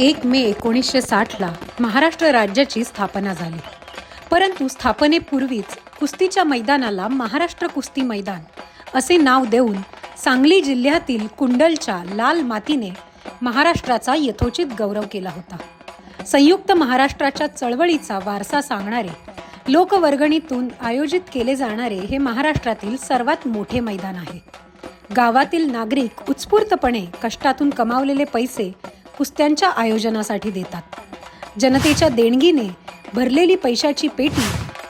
एक मे एकोणीसशे साठला महाराष्ट्र राज्याची स्थापना झाली. परंतु स्थापनेपूर्वीच कुस्तीच्या मैदानाला महाराष्ट्र कुस्ती मैदान असे नाव देऊन सांगली जिल्ह्यातील कुंडलच्या लाल मातीने महाराष्ट्राचा यथोचित गौरव केला होता. संयुक्त महाराष्ट्राच्या चळवळीचा वारसा सांगणारे लोकवर्गणीतून आयोजित केले जाणारे हे महाराष्ट्रातील सर्वात मोठे मैदान आहे. गावातील नागरिक उत्स्फूर्तपणे कष्टातून कमावलेले पैसे कुस्त्यांच्या आयोजनासाठी देतात. जनतेच्या देणगीने भरलेली पैशाची पेटी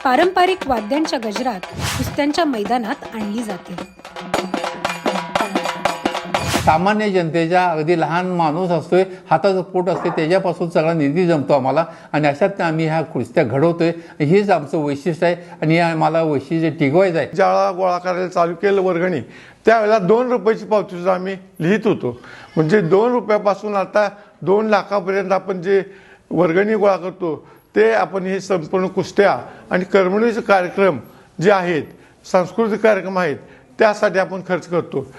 पारंपरिक वाद्यांच्या गजरात कुस्त्यांच्या मैदानात आणली जाते. सामान्य जनतेच्या अगदी लहान माणूस असतोय हाताचं पोट असते त्याच्यापासून सगळा निधी जमतो आम्हाला. आणि अशात आम्ही ह्या कुस्त्या घडवतोय. हेच आमचं वैशिष्ट्य आहे. आणि आम्हाला वैशिष्ट्य टिकवायचं आहे. ज्यावेळेला गोळा करायला चालू केलं वर्गणी त्यावेळेला दोन रुपयाची पावती आम्ही लिहित होतो. म्हणजे दोन रुपयापासून आता दोन लाखापर्यंत आपण जे वर्गणी गोळा करतो ते आपण हे संपूर्ण कुस्त्या आणि करमणुकीचे कार्यक्रम जे आहेत सांस्कृतिक कार्यक्रम आहेत त्यासाठी आपण खर्च करतो.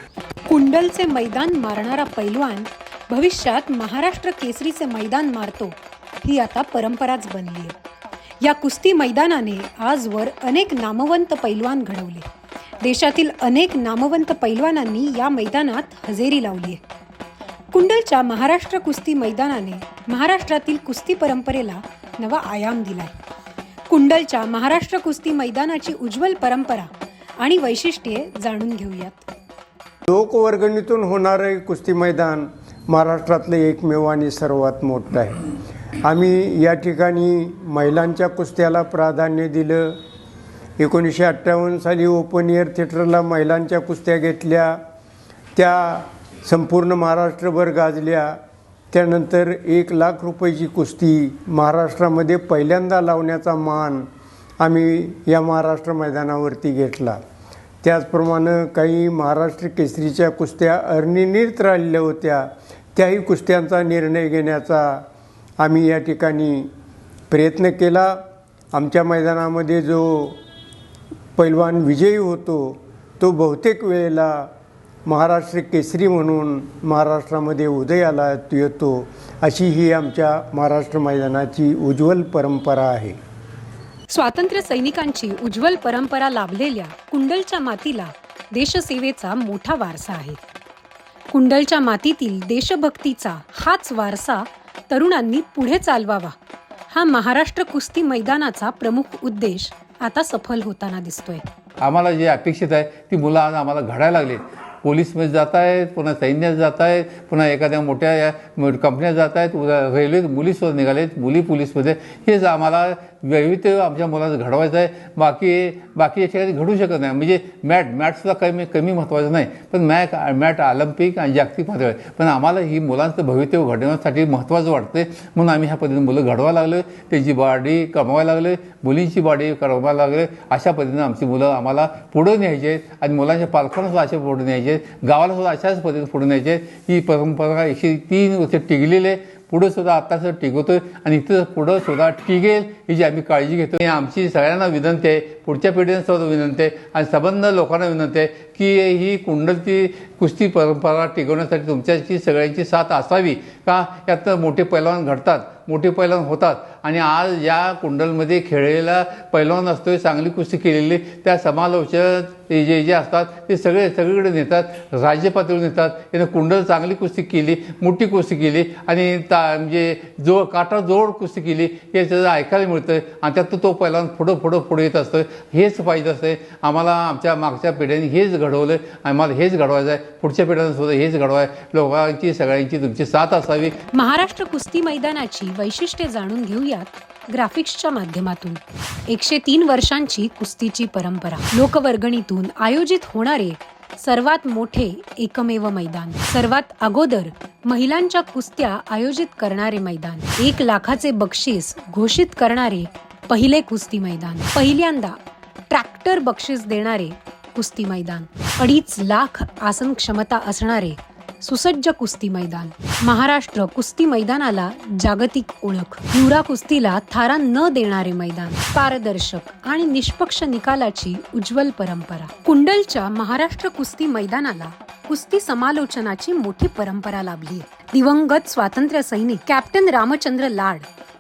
कुंडलचे मैदान मारणारा पैलवान भविष्यात महाराष्ट्र केसरीचे मैदान मारतो ही आता परंपराच बनली आहे. या कुस्ती मैदानाने आजवर अनेक नामवंत पैलवान घडवले. देशातील अनेक नामवंत पैलवानांनी या मैदानात हजेरी लावली आहे. कुंडलच्या महाराष्ट्र कुस्ती मैदानाने महाराष्ट्रातील कुस्ती परंपरेला नवा आयाम दिलाय. कुंडलच्या महाराष्ट्र कुस्ती मैदानाची उज्ज्वल परंपरा आणि वैशिष्ट्ये जाणून घेऊयात. लोकवर्गणीतून होणारे कुस्ती मैदान महाराष्ट्रातलं एकमेव आणि सर्वात मोठं आहे. आम्ही या ठिकाणी महिलांच्या कुस्त्याला प्राधान्य दिलं. एकोणीसशे अठ्ठावन्न साली ओपन एअर थिएटरला महिलांच्या कुस्त्या घेतल्या. त्या संपूर्ण महाराष्ट्रभर गाजल्या. त्यानंतर एक लाख रुपयाची कुस्ती महाराष्ट्रामध्ये पहिल्यांदा लावण्याचा मान आम्ही या महाराष्ट्र मैदानावरती घेतला. त्याचप्रमाणे काही महाराष्ट्र केसरीच्या कुस्त्या अर्निनीत राहिलेल्या होत्या. त्याही कुस्त्यांचा निर्णय घेण्याचा आम्ही या ठिकाणी प्रयत्न केला. आमच्या मैदानामध्ये जो पैलवान विजयी होतो तो बहुतेक वेळेला महाराष्ट्र केसरी म्हणून महाराष्ट्रामध्ये उदयाला येतो अशी ही आमच्या महाराष्ट्र मैदानाची उज्ज्वल परंपरा आहे. स्वातंत्र्य सैनिकांची उज्ज्वल परंपरा लाभलेल्या कुंडलच्या मातीला देशसेवेचा मोठा वारसा आहे. कुंडलच्या मातीतील देशभक्तीचा हाच वारसा तरुणांनी पुढे चालवावा. हा महाराष्ट्र कुस्ती मैदानाचा प्रमुख उद्देश आता सफल होताना दिसतोय. आम्हाला जे अपेक्षित आहे ती मुलं आज आम्हाला घडायला लागली पोलीसमध्ये जात आहेत पुन्हा सैन्यात जात आहेत पुन्हा एखाद्या मोठ्या या कंपन्यात जात आहेत उद्या रेल्वे मुलीसुद्धा निघालेत मुली पोलीसमध्ये. हेच आम्हाला वैविध्य आमच्या मुलांचं घडवायचं आहे. बाकी बाकी याच्या काही घडू शकत नाही. म्हणजे मॅट मॅटसुद्धा कमी कमी महत्त्वाचं नाही. पण मॅट मॅट ऑलिम्पिक आणि जागतिक पातळी आहे पण आम्हाला ही मुलांचं भवितव्य घडवण्यासाठी महत्त्वाचं वाटते म्हणून आम्ही ह्या पद्धतीने मुलं घडवायला लागलो त्यांची बॉडी कमवायला लागले मुलींची बॉडी कमवायला लागले अशा पद्धतीने आमची मुलं आम्हाला पुढं न्यायची आहेत. आणि मुलांच्या पालकांना सुद्धा अशा पुढे न्यायचे आहेत गावाला सुद्धा अशाच पद्धतीने पुढे न्यायचे ही परंपरा एकशे तीन वर्ष टिकलेली आहे. पुढं सुद्धा आत्ताच टिकवतोय. आणि इथं पुढं सुद्धा टिकेल ही आम्ही काळजी घेतो आणि आमची सगळ्यांना विनंती आहे. पुढच्या पिढीने सुद्धा विनंती आहे. आणि संबंध लोकांना विनंती आहे. की ही कुंडलची कुस्ती परंपरा टिकवण्यासाठी तुमच्याची सगळ्यांची साथ असावी का? यात मोठे पैलवान घडतात मोठे पैलवान होतात. आणि आज या कुंडलमध्ये खेळलेला पैलवान असतोय चांगली कुस्ती केलेली. त्या समालोचक जे जे असतात ते सगळे सगळीकडे नेतात राज्य पातळीवर नेतात. यानं कुंडल चांगली कुस्ती केली मोठी कुस्ती केली. आणि ता म्हणजे जो काटा जोड कुस्ती केली हे त्याचं ऐकायला मिळतं आणि त्यात तो पैलवान पुढं पुढं पुढे येत असतं हेच पाहिजे असतं आम्हाला आमच्या मागच्या पिढ्यांनी हेच घड घडवलं मला हेच घडवायचं आहे पुढच्या पिढ्यांना सुद्धा हेच घडवाय. लोकांची सगळ्यांची तुमची साथ असावी. महाराष्ट्र कुस्ती मैदानाची वैशिष्ट्ये जाणून घेऊयात ग्राफिक्सच्या माध्यमातून. एकशे तीन वर्षांची कुस्तीची परंपरा. लोकवर्गणीतून आयोजित होणारे सर्वात मोठे एकमेव मैदान. सर्वात अगोदर महिलांच्या कुस्त्या आयोजित करणारे मैदान. एक लाखाचे बक्षीस घोषित करणारे पहिले कुस्ती मैदान. पहिल्यांदा ट्रॅक्टर बक्षीस देणारे कुस्ती मैदान. अडीच लाख आसन क्षमता असणारे सुसज्ज कुस्ती मैदान. महाराष्ट्र कुस्ती मैदानाला जागतिक ओळख. युरा कुस्तीला थारा न देणारे मैदान. पारदर्शक आणि निष्पक्ष निकालाची उज्ज्वल परंपरा. कुंडलच्या महाराष्ट्र कुस्ती मैदानाला कुस्ती समालोचनाची मोठी परंपरा लाभली. दिवंगत स्वातंत्र्य सैनिक कॅप्टन रामचंद्र लाड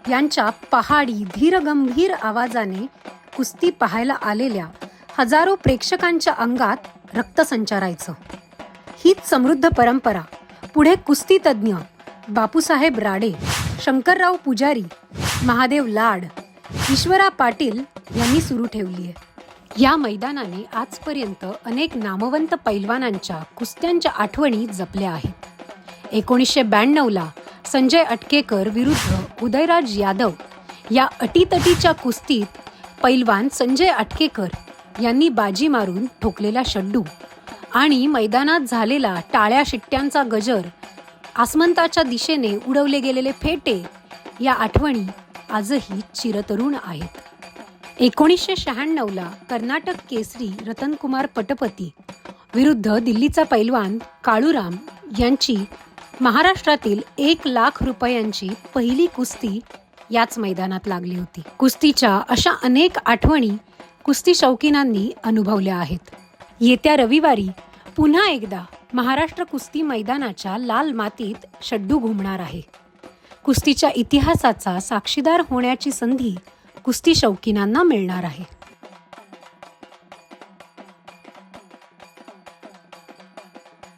यांच्या पहाडी धीरगंभीर आवाजाने कुस्ती पाहायला आलेल्या हजारो प्रेक्षकांच्या अंगात रक्त संचारायचं. हीच समृद्ध परंपरा. पुढे कुस्ती तज्ज्ञ बापूसाहेब राडे शंकरराव पुजारी महादेव लाड ईश्वरा पाटील यांनी सुरू ठेवली आहे. या मैदानाने आजपर्यंत अनेक नामवंत पैलवानांच्या कुस्त्यांच्या आठवणी जपल्या आहेत. एकोणीसशे ब्याण्णवला संजय अटकेकर विरुद्ध उदयराज यादव या अटीतटीच्या कुस्तीत पैलवान संजय अटकेकर यांनी बाजी मारून ठोकलेला शड्डू आणि मैदानात झालेला टाळ्या शिट्ट्यांचा गजर आसमंताच्या दिशेने उडवले गेलेले फेटे या आठवणी आजही चिरतरुण आहेत. एकोणीसशे शहाण्णवला कर्नाटक केसरी रतनकुमार पटपती विरुद्ध दिल्लीचा पैलवान काळूराम यांची महाराष्ट्रातील एक लाख रुपयांची पहिली कुस्ती याच मैदानात लागली होती. कुस्तीच्या अशा अनेक आठवणी कुस्ती शौकीनांनी अनुभवल्या आहेत. येत्या रविवारी पुन्हा एकदा महाराष्ट्र कुस्ती मैदानाच्या लाल मातीत शड्डू घुमणार आहे. कुस्तीच्या इतिहासाचा साक्षीदार होण्याची संधी कुस्ती शौकीनांना मिळणार आहे.